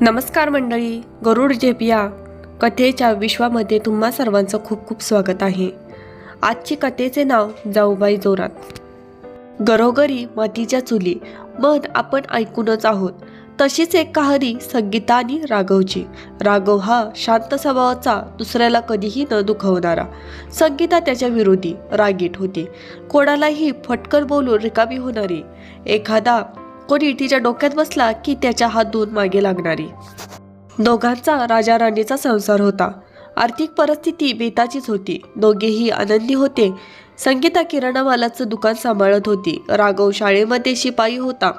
नमस्कार मंडळी गरुड झेप या कथेच्या विश्वामध्ये तुम्हा सर्वांचं खूप खूप स्वागत आहे. आजची कथेचे नाव जाऊबाई जोरात. घरोघरी मातीच्या चुली मन आपण ऐकूनच आहोत. तशीच एक कहाणी संगीता आणि राघवची. राघव हा शांत स्वभावाचा दुसऱ्याला कधीही न दुखवणारा. संगीता त्याच्या विरोधी रागीट होती. कोणालाही फटकर बोलून रिकामी होणारी. एखादा कोणी तिच्या डोक्यात बसला की त्याच्या हात दोन मागे लागणारी. दोघांचा राजा राणीचा संसार होता. आर्थिक परिस्थिती बेताचीच होती. दोघेही आनंदी होते. संगीता किराणामालाचं दुकान सांभाळत होती. राघव शाळेमध्ये शिपाई होता.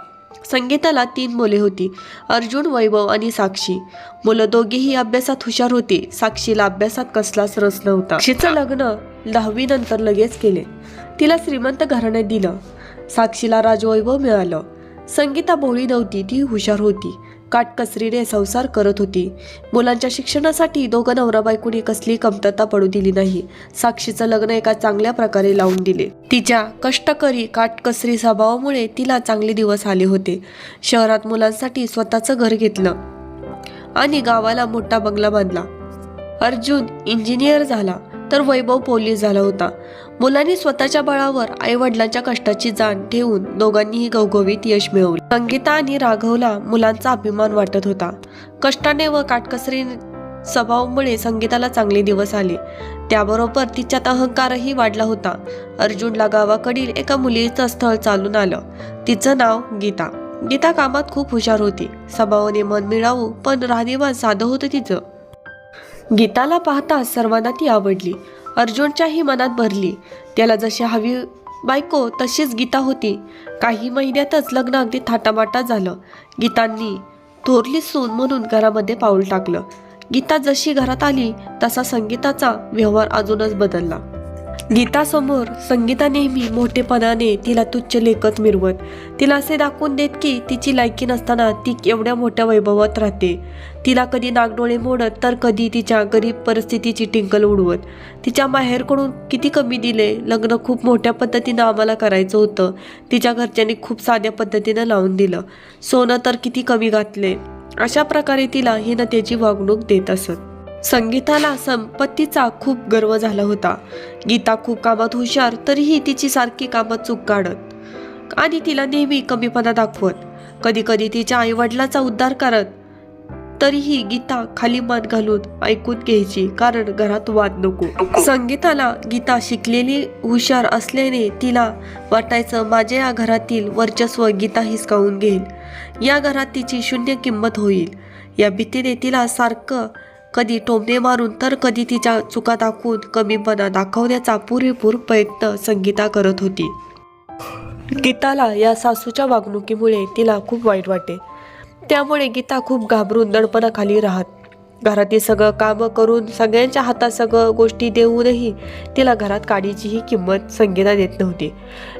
संगीताला तीन मुले होती अर्जुन वैभव आणि साक्षी. मुलं दोघेही अभ्यासात हुशार होती. साक्षीला अभ्यासात कसलाच रस नव्हता. तिचं लग्न दहावी नंतर लगेच केले. तिला श्रीमंत घराण्यात दिलं. साक्षीला राजवैभव मिळालं. संगीता भोळी नव्हती ती हुशार होती. काटकसरीने संसार करत होती. मुलांच्या शिक्षणासाठी दोघं नवरा बायकोनी कसली कमतरता पडू दिली नाही. साक्षीचं लग्न एका चांगल्या प्रकारे लावून दिले. तिच्या कष्टकरी काटकसरी स्वभावामुळे तिला चांगले दिवस आले होते. शहरात मुलांसाठी स्वतःचं घर घेतलं आणि गावाला मोठा बंगला बांधला. अर्जुन इंजिनियर झाला. तर वैभव पोलीस झाला होता. मुलांनी स्वतःच्या बळावर आई वडिलांच्या कष्टाची जाण ठेवून दोघांनीही गवगवीत यश मिळवले. संगीता आणि राघवला मुलांचा अभिमान वाटत होता. कष्टाने व काटकसरी स्वभावामुळे संगीताला चांगले दिवस आले. त्याबरोबर तिच्यात अहंकारही वाढला होता. अर्जुनला गावाकडील एका मुलीचं स्थळ चालून आलं. तिचं नाव गीता. गीता कामात खूप हुशार होती. स्वभावाने मन मिळावू पण राहणीमान साधं होतं तिचं. गीताला पाहता सर्वांना ती आवडली. अर्जुनच्याही मनात भरली. त्याला जशी हवी बायको तशीच गीता होती. काही महिन्यातच लग्न अगदी थाटामाटात झालं. गीतांनी थोरली सून म्हणून घरामध्ये पाऊल टाकलं. गीता जशी घरात आली तसा संगीताचा व्यवहार अजूनच बदलला. गीतासमोर संगीता नेहमी मोठेपणाने तिला तुच्छ लेखत मिरवत. तिला असे दाखवून देत की तिची लायकी नसताना ती एवढ्या मोठ्या वैभवात राहते. तिला कधी नागडोळे मोडत तर कधी तिच्या गरीब परिस्थितीची टिंकल उडवत. तिच्या माहेरकडून किती कमी दिले लग्न खूप मोठ्या पद्धतीनं आम्हाला करायचं होतं. तिच्या घरच्यांनी खूप साध्या पद्धतीनं लावून दिलं. सोनं तर किती कमी घातले. अशा प्रकारे तिला हीनतेची वागणूक देत असत. संगीताला संपत्तीचा खूप गर्व झाला होता. गीता खूप कामात हुशार तरीही तिची सारखी कामात चूक काढत. आणि तिला नेहमी कमीपणा दाखवत. कधी कधी तिच्या आईवडिलाचा उद्धार करत. तरीही गीता खाली मान घालून ऐकून घ्यायची कारण घरात वाद नको. संगीताला गीता शिकलेली हुशार असल्याने तिला वाटायचं माझ्या या घरातील वर्चस्व गीता हिसकावून घेईल. या घरात तिची शून्य किंमत होईल. या भीतीने तिला सारखं कधी टोमणे मारून तर कधी तिच्या चुका दाखवून कमीपणा दाखवण्याचा पुरेपूर प्रयत्न संगीता करत होती. गीताला या सासूच्या वागणुकीमुळे तिला खूप वाईट वाटे त्यामुळे गीता खूप घाबरून दडपणाखाली राहत घरातील सगळं कामं करून सगळ्यांच्या हातात सगळं गोष्टी देऊनही तिला घरात काडीचीही किंमत संगीता देत नव्हती.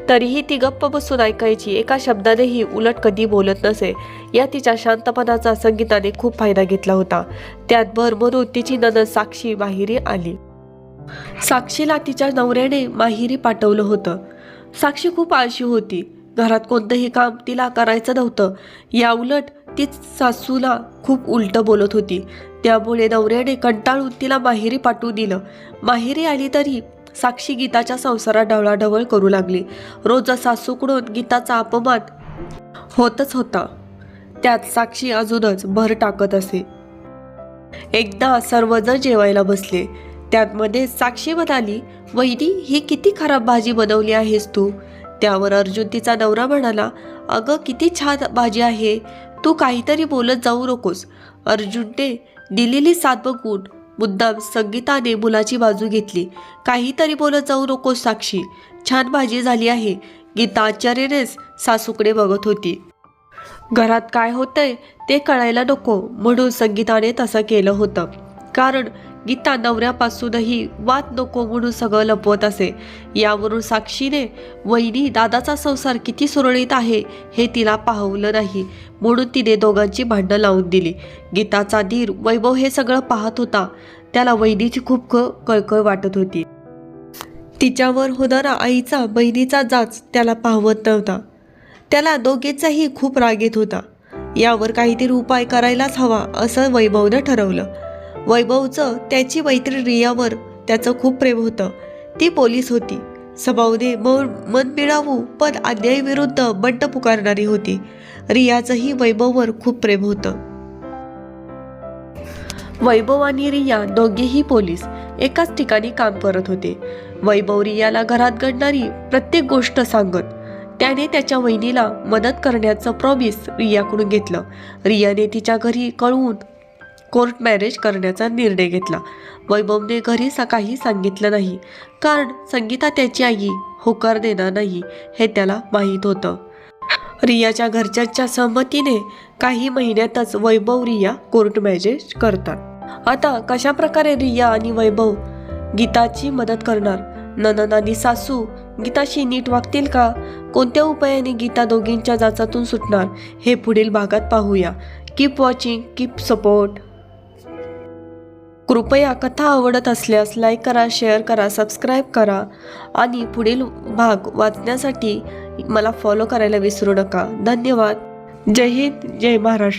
तरीही ती गप्प बसून ऐकायची. एका शब्दानेही उलट कधी बोलत नसे. या तिच्या शांतपणाचा संगीताने खूप फायदा घेतला होता. त्यात भर म्हणून तिची ननद साक्षी माहिरी आली. साक्षीला तिच्या नवऱ्याने माहिरी पाठवलं होतं. साक्षी खूप आळशी होती. घरात कोणतंही काम तिला करायचं नव्हतं. या उलट तीच सासूला खूप उलटं बोलत होती. त्यामुळे नवऱ्याने कंटाळून तिला माहेरी पाठवू दिलं. माहेरी आली तरी साक्षी गीताच्या संसारात ढवळाढवळ करू लागली. रोज सासूकडून गीताचा अपमान होतच होता. त्यात साक्षी अजूनच भर टाकत असे. एकदा सर्वजण जेवायला बसले. त्यात मध्ये साक्षी म्हणाली वहिनी ही किती खराब भाजी बनवली आहेस तू? त्यावर अर्जुन तिचा नवरा म्हणाला अगं किती छान भाजी आहे. तू काहीतरी बोलत जाऊ नकोस. अर्जुनने दिलेली साथ बघून मुद्दाम संगीताने मुलाची बाजू घेतली. काहीतरी बोलत जाऊ नकोस साक्षी. छान भाजी झाली आहे. गीता आचार्यनेच सासूकडे बघत होती. घरात काय होतंय ते कळायला नको म्हणून संगीताने तसं केलं होतं. कारण गीता नवऱ्यापासूनही वाद नको म्हणून सगळं लपवत असे. यावरून साक्षीने वहिनी दादाचा संसार किती सुरळीत आहे हे तिला पाहवलं नाही. म्हणून तिने दोघांची भांडणं लावून दिली. गीताचा धीर वैभव हे सगळं पाहत होता. त्याला वहिनीची खूप कळकळ वाटत होती. तिच्यावर होणारा आईचा बहिणीचा जाच त्याला पाहवत नव्हता. त्याला दोघेचाही खूप राग येत होता. यावर काहीतरी उपाय करायलाच हवा असं वैभवनं ठरवलं. वैभवचं त्याची मैत्रीण रियावर त्याचं खूप प्रेम होतं. ती पोलीस होती. स्वभावने मन मन मिळावू पण अन्यायाविरुद्ध बंड पुकारणारी होती. रियाचंही वैभववर खूप प्रेम होतं. वैभव आणि रिया दोघेही पोलीस. एकाच ठिकाणी काम करत होते. वैभव रियाला घरात घडणारी प्रत्येक गोष्ट सांगत. त्याने त्याच्या वहिनीला मदत करण्याचं प्रॉमिस रियाकडून घेतलं. रियाने तिच्या घरी कळवून कोर्ट मॅरेज करण्याचा निर्णय घेतला. वैभवने घरी सकाळी काही सांगितलं नाही. कारण संगीता त्याची आई होकार देणार नाही हे त्याला माहीत होतं. रियाच्या घरच्यांच्या सहमतीने काही महिन्यातच वैभव रिया कोर्ट मॅरेज करतात. आता कशा प्रकारे रिया आणि वैभव गीताची मदत करणार? ननन आणि सासू गीताशी नीट वागतील का? कोणत्या उपायाने गीता दोघींच्या जाचातून सुटणार? हे पुढील भागात पाहूया. कीप वॉचिंग कीप सपोर्ट कृपया कथा आवडत असल्यास लाईक करा शेअर करा सबस्क्राईब करा आणि पुढील भाग वाचण्यासाठी मला फॉलो करायला विसरू नका. धन्यवाद. जय हिंद जय महाराष्ट्र.